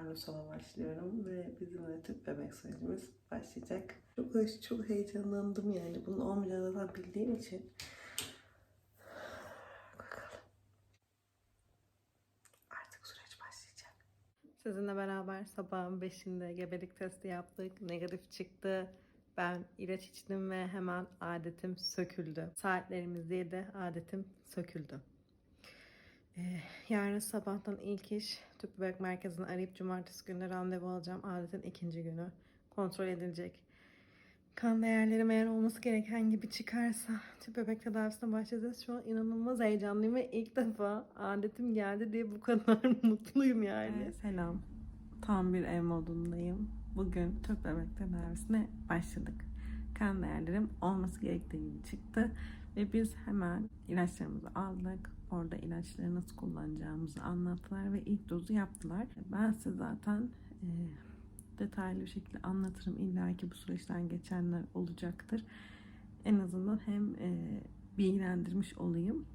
Yarnusov'a başlıyorum ve bizim de tüp bebek sürecimiz başlayacak. Çok çok heyecanlandım yani. Bunu 11 Aralık'tan bildiğim için. Artık süreç başlayacak. Sizinle beraber sabahın 5'inde gebelik testi yaptık. Negatif çıktı. Ben ilaç içtim ve hemen adetim söküldü. Saatlerimiz 7, adetim söküldü. Ee, yarın sabahtan ilk iş tüp bebek merkezini arayıp cumartesi günü randevu alacağım. Adetin ikinci günü kontrol edilecek. Kan değerlerim eğer olması gereken gibi çıkarsa tüp bebek tedavisine başlayacağız. Şu an inanılmaz heyecanlıyım ve ilk defa adetim geldi diye bu kadar mutluyum yani. selam. Tam bir ev modundayım. Bugün tüp bebek tedavisine başladık. Kan değerlerim olması gerektiği gibi çıktı. Ve biz hemen ilaçlarımızı aldık. Orada ilaçları nasıl kullanacağımızı anlattılar ve ilk dozu yaptılar. Ben size zaten e, detaylı bir şekilde anlatırım. İlla ki bu süreçten geçenler olacaktır. En azından hem e, bilgilendirmiş olayım.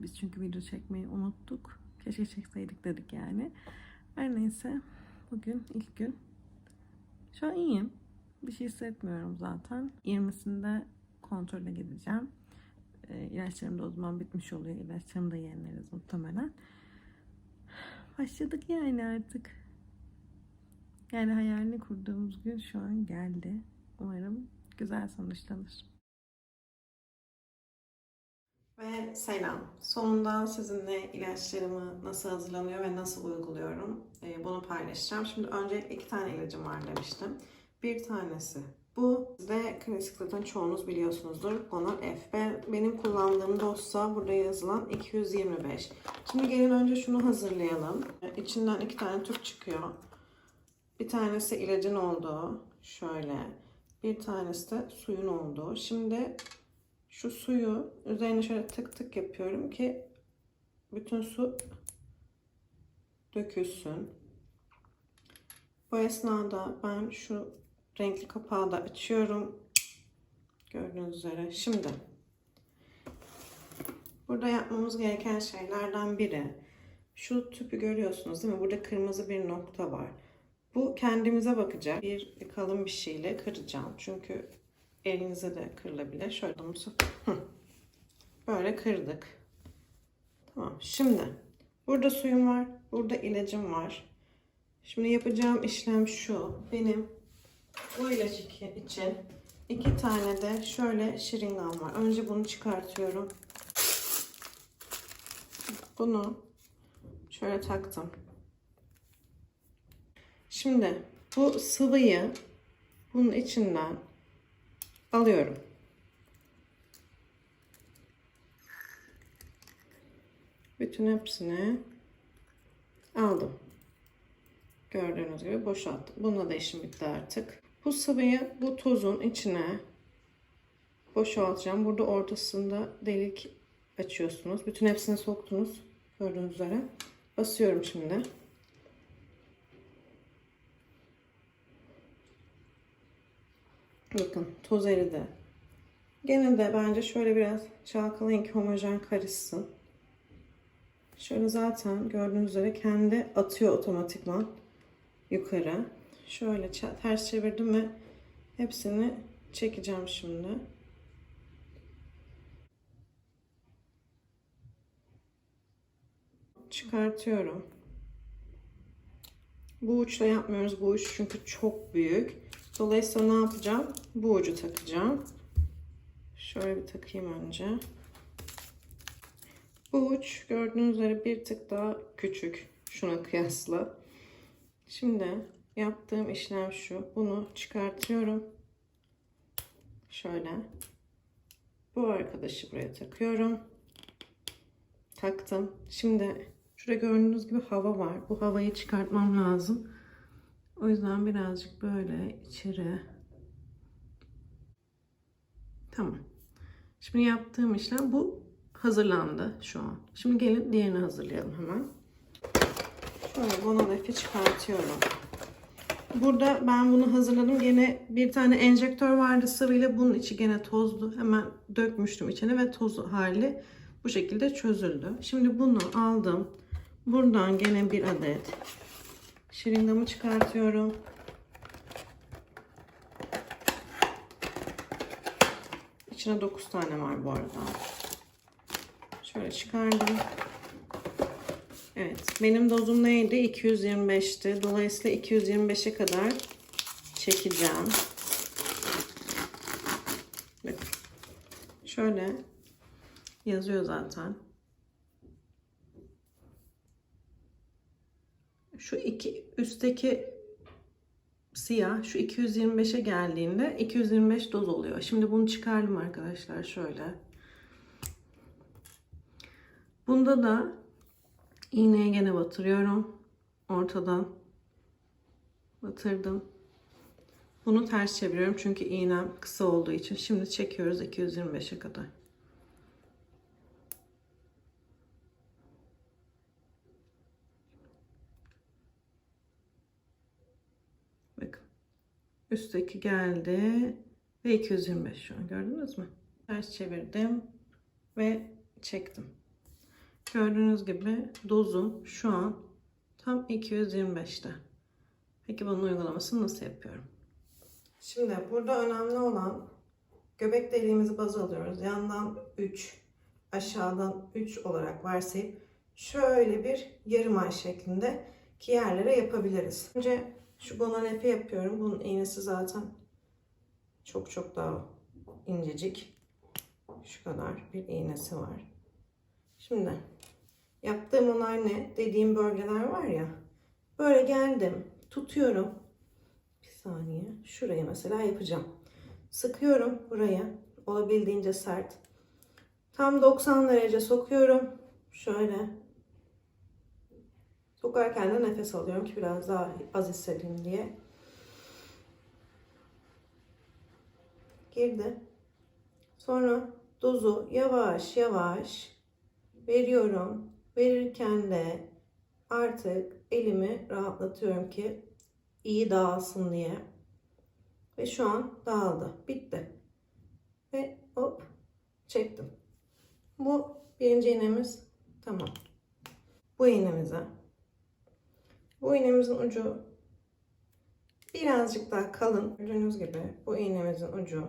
Biz çünkü video çekmeyi unuttuk. Keşke çekseydik dedik yani. Her neyse bugün ilk gün. Şu an iyiyim. Bir şey hissetmiyorum zaten. 20'sinde kontrole gideceğim. E, ilaçlarım da o zaman bitmiş oluyor. İlaçlarımı da yenileriz muhtemelen. Başladık yani artık. Yani hayalini kurduğumuz gün şu an geldi. Umarım güzel sonuçlanır. Ve selam. Sonunda sizinle ilaçlarımı nasıl hazırlanıyor ve nasıl uyguluyorum e, bunu paylaşacağım. Şimdi önce iki tane ilacım var demiştim. Bir tanesi bu ve klasik zaten çoğunuz biliyorsunuzdur. Bonal F. Ben, benim kullandığım dosya burada yazılan 225. Şimdi gelin önce şunu hazırlayalım. İçinden iki tane tüp çıkıyor. Bir tanesi ilacın olduğu şöyle. Bir tanesi de suyun olduğu. Şimdi şu suyu üzerine şöyle tık tık yapıyorum ki bütün su dökülsün. Bu esnada ben şu renkli kapağı da açıyorum. Gördüğünüz üzere. Şimdi burada yapmamız gereken şeylerden biri şu tüpü görüyorsunuz değil mi? Burada kırmızı bir nokta var. Bu kendimize bakacak. Bir kalın bir şeyle kıracağım. Çünkü elinize de kırılabilir. Şöyle böyle kırdık. Tamam. Şimdi burada suyum var. Burada ilacım var. Şimdi yapacağım işlem şu. Benim bu ilaç için iki tane de şöyle şırıngam var. Önce bunu çıkartıyorum. Bunu şöyle taktım. Şimdi bu sıvıyı bunun içinden alıyorum. Bütün hepsini aldım. Gördüğünüz gibi boşalttım. Bununla da işim bitti artık. Bu sıvıyı bu tozun içine boşaltacağım. Burada ortasında delik açıyorsunuz. Bütün hepsini soktunuz. Gördüğünüz üzere. Basıyorum şimdi. Bakın toz eridi. Gene de bence şöyle biraz çalkalayın ki homojen karışsın. Şöyle zaten gördüğünüz üzere kendi atıyor otomatikman yukarı. Şöyle ters çevirdim ve hepsini çekeceğim şimdi. Çıkartıyorum. Bu uçla yapmıyoruz. Bu uç çünkü çok büyük. Dolayısıyla ne yapacağım? Bu ucu takacağım. Şöyle bir takayım önce. Bu uç gördüğünüz üzere bir tık daha küçük. Şuna kıyasla. Şimdi yaptığım işlem şu. Bunu çıkartıyorum. Şöyle. Bu arkadaşı buraya takıyorum. Taktım. Şimdi şurada gördüğünüz gibi hava var. Bu havayı çıkartmam lazım. O yüzden birazcık böyle içeri. Tamam. Şimdi yaptığım işlem bu hazırlandı şu an. Şimdi gelin diğerini hazırlayalım hemen. Şöyle bonadefi çıkartıyorum. Burada ben bunu hazırladım. Gene bir tane enjektör vardı sıvıyla. Bunun içi gene tozlu. Hemen dökmüştüm içine ve toz hali bu şekilde çözüldü. Şimdi bunu aldım. Buradan gene bir adet Şırıngamı çıkartıyorum. İçine 9 tane var bu arada. Şöyle çıkardım. Evet. Benim dozum neydi? 225'ti. Dolayısıyla 225'e kadar çekeceğim. Şöyle yazıyor zaten. Şu iki üstteki siyah şu 225'e geldiğinde 225 doz oluyor. Şimdi bunu çıkardım arkadaşlar şöyle. Bunda da iğneye gene batırıyorum. Ortadan batırdım. Bunu ters çeviriyorum çünkü iğnem kısa olduğu için. Şimdi çekiyoruz 225'e kadar. Bakın. Üstteki geldi ve 225 şu an gördünüz mü? Ters çevirdim ve çektim. Gördüğünüz gibi dozum şu an tam 225'te. Peki bunun uygulamasını nasıl yapıyorum? Şimdi burada önemli olan göbek deliğimizi baz alıyoruz. Yandan 3, aşağıdan 3 olarak varsayıp şöyle bir yarım ay şeklinde ki yerlere yapabiliriz. Önce şu gonolefi yapıyorum. Bunun iğnesi zaten çok çok daha incecik. Şu kadar bir iğnesi var. Şimdi yaptığım olay ne? Dediğim bölgeler var ya. Böyle geldim. Tutuyorum. Bir saniye. Şuraya mesela yapacağım. Sıkıyorum buraya. Olabildiğince sert. Tam 90 derece sokuyorum. Şöyle. Sokarken de nefes alıyorum ki biraz daha az hissedeyim diye. Girdi. Sonra dozu yavaş yavaş veriyorum. Verirken de artık elimi rahatlatıyorum ki iyi dağılsın diye. Ve şu an dağıldı. Bitti. Ve hop çektim. Bu birinci iğnemiz tamam. Bu iğnemize bu iğnemizin ucu birazcık daha kalın. Gördüğünüz gibi bu iğnemizin ucu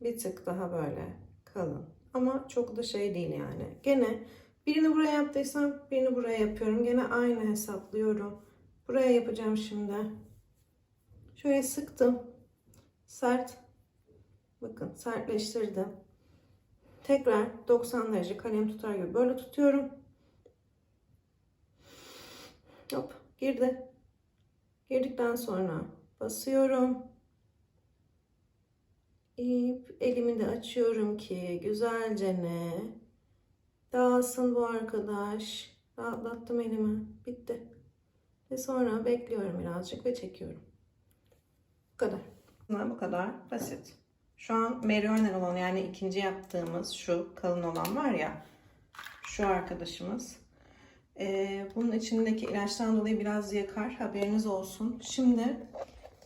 bir tık daha böyle kalın. Ama çok da şey değil yani. Gene birini buraya yaptıysam birini buraya yapıyorum. Gene aynı hesaplıyorum. Buraya yapacağım şimdi. Şöyle sıktım. Sert. Bakın sertleştirdim. Tekrar 90 derece kalem tutar gibi böyle tutuyorum. Hop girdi. Girdikten sonra basıyorum. İp elimi de açıyorum ki güzelce ne dağılsın bu arkadaş. Rahatlattım elimi. Bitti. Ve sonra bekliyorum birazcık ve çekiyorum. Bu kadar. Bu kadar basit. Şu an merionel olan yani ikinci yaptığımız şu kalın olan var ya şu arkadaşımız. Ee, bunun içindeki ilaçtan dolayı biraz yakar. Haberiniz olsun. Şimdi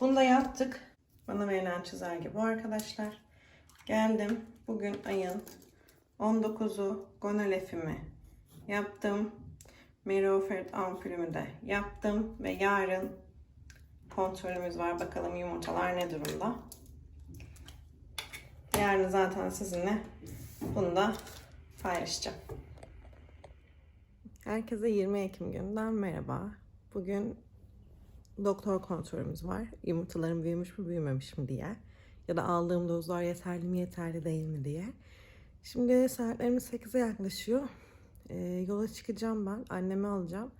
bunu da yaptık. Bana verilen çizelge bu arkadaşlar. Geldim. Bugün ayın 19'u gonalefimi yaptım. Merofert ampulümü de yaptım. Ve yarın kontrolümüz var. Bakalım yumurtalar ne durumda. Yarın zaten sizinle bunu da paylaşacağım. Herkese 20 Ekim gününden merhaba. Bugün doktor kontrolümüz var. Yumurtalarım büyümüş mü büyümemiş mi diye. Ya da aldığım dozlar yeterli mi yeterli değil mi diye. Şimdi saatlerimiz 8'e yaklaşıyor. Ee, yola çıkacağım ben. Annemi alacağım.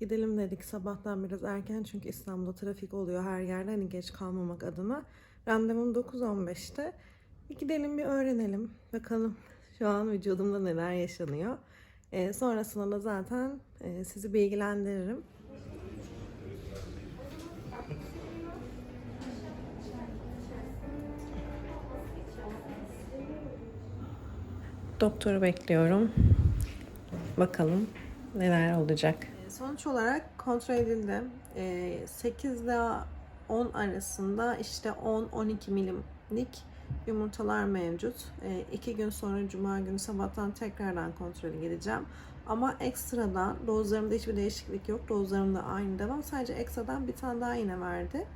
Gidelim dedik sabahtan biraz erken çünkü İstanbul'da trafik oluyor her yerde. Hani geç kalmamak adına. Randevum 9.15'te. Bir gidelim bir öğrenelim. Bakalım şu an vücudumda neler yaşanıyor. Ee, sonrasında da zaten e, sizi bilgilendiririm. Doktoru bekliyorum. Bakalım neler olacak. Sonuç olarak kontrol edildi. 8 ile 10 arasında işte 10-12 milimlik yumurtalar mevcut. 2 gün sonra Cuma günü sabahtan tekrardan kontrole gideceğim. Ama ekstradan dozlarımda hiçbir değişiklik yok. Dozlarım da aynı devam. Sadece ekstradan bir tane daha iğne verdi.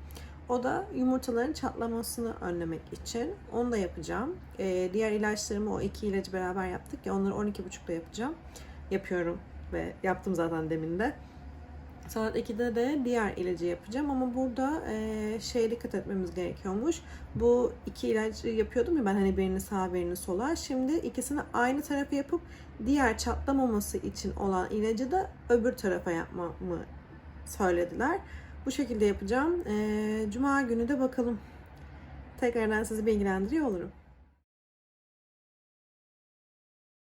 O da yumurtaların çatlamasını önlemek için. Onu da yapacağım. Ee, diğer ilaçlarımı o iki ilacı beraber yaptık ya onları 12.30'da yapacağım. Yapıyorum ve yaptım zaten demin de. Saat 2'de de diğer ilacı yapacağım ama burada e, şeye dikkat etmemiz gerekiyormuş. Bu iki ilacı yapıyordum ya ben hani birini sağ birini sola. Şimdi ikisini aynı tarafa yapıp diğer çatlamaması için olan ilacı da öbür tarafa yapmamı söylediler. Bu şekilde yapacağım. E, Cuma günü de bakalım. Tekrardan sizi bilgilendiriyor olurum.